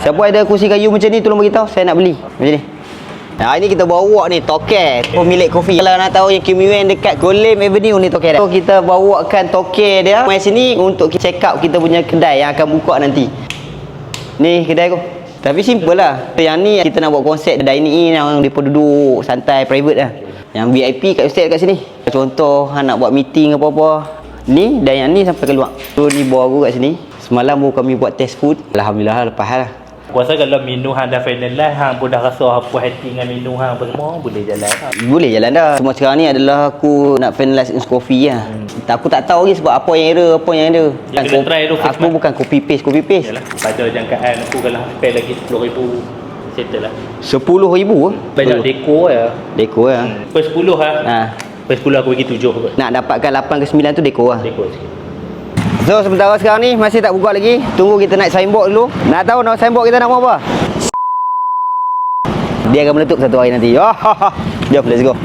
Siapa ada kursi kayu macam ni tolong beritahu saya nak beli. Macam ni. Nah, ini kita bawa ni toke pemilik kopi. Kalau nak tahu yang Kim Yuen dekat Golem Avenue ni toke dia. So kita bawakan toke dia mai sini untuk check out kita punya kedai yang akan buka nanti. Ni kedai aku. Tapi simple lah. Yang ni kita nak buat konsep dining in yang depa duduk santai private lah. Yang VIP kat ustaz kat sini. Contoh nak buat meeting apa-apa. Ni dan yang ni sampai keluar. So ni bawa aku kat sini. Semalam baru kami buat test food. Alhamdulillah lah, lepas lah. Aku rasa kalau minum hang dah finalize hang pun dah rasa apa hati dengan minum hang apa semua boleh jalan lah. Boleh jalan dah. Semua sekarang ni adalah aku nak finalize in coffee lah. Hmm. Aku tak tahu lagi sebab apa yang error, apa yang ada. Yang kena try tu Aku month. bukan copy paste, copy paste. Yalah, pada jangkaan aku kalau spend lagi RM10,000 settle lah. RM10,000 ke? Banyak deko ya. Deko lah. Hmm. Per 10 lah. Ha. Per 10 aku bagi 7 kot. Nak dapatkan 8 ke 9 tu deko lah. Deko sikit. So sementara sekarang ni masih tak buka lagi. Tunggu kita naik signboard dulu. Nak tahu nak signboard kita nak buat apa? Dia akan meletup satu hari nanti. Oh, Jom, let's go.